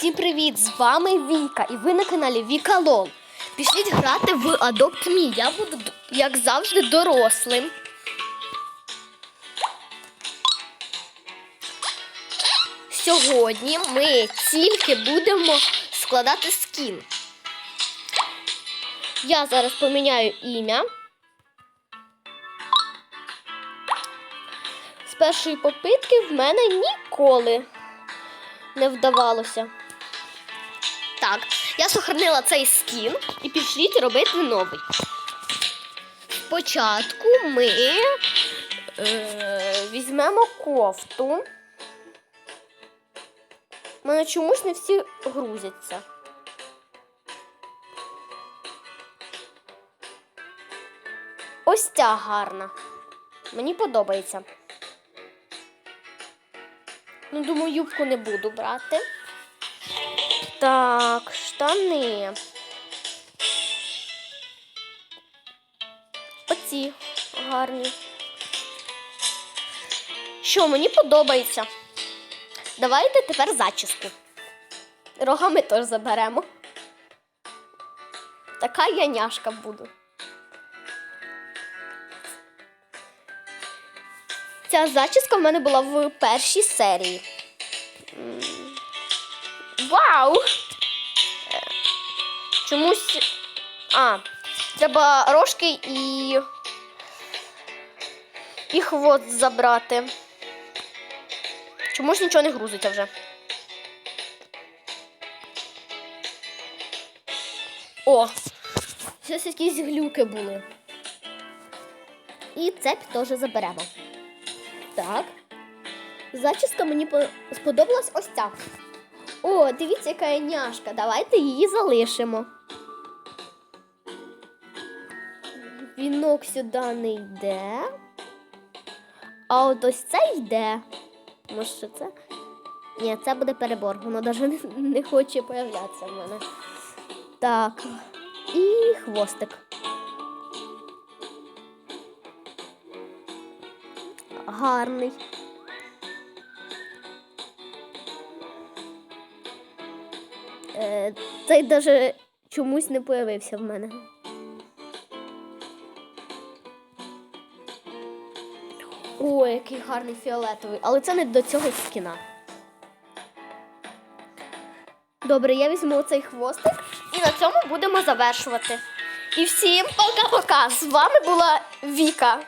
Всім привіт! З вами Віка, і ви на каналі Віка Лол. Пішліть грати в Adopt Me. Я буду, як завжди, дорослим. Сьогодні ми тільки будемо складати скін. Я зараз поміняю ім'я. З першої попитки в мене ніколи не вдавалося. Так, я сохранила цей скін і пішліть робити новий. Спочатку ми е, візьмемо кофту. У мене чомусь не всі грузяться. Ось ця гарна. Мені подобається. Ну, думаю, юбку не буду брати. Так, штани. Оці гарні. Що, мені подобається. Давайте тепер зачіску. Рогами теж заберемо. Така я няшка буду. Ця зачіска в мене була в першій серії. Вау! Чомусь. А, треба рожки і. І хвост забрати. Чомусь нічого не грузиться вже. О! Щось якісь глюки були. І цепь теж заберемо. Так. Зачіска мені сподобалась ось ця. О, дивіться, яка я няшка. Давайте її залишимо. Вінок сюди не йде. А от ось це йде. Може, це? Ні, це буде перебор. Воно навіть не, не хоче появлятися в мене. Так. І хвостик. Гарний. Е, цей даже чомусь не появився в мене. Ой, який гарний фіолетовий, але це не до цього скіна. Добре, я візьму цей хвостик і на цьому будемо завершувати. І всім пока-пока! З вами була Віка.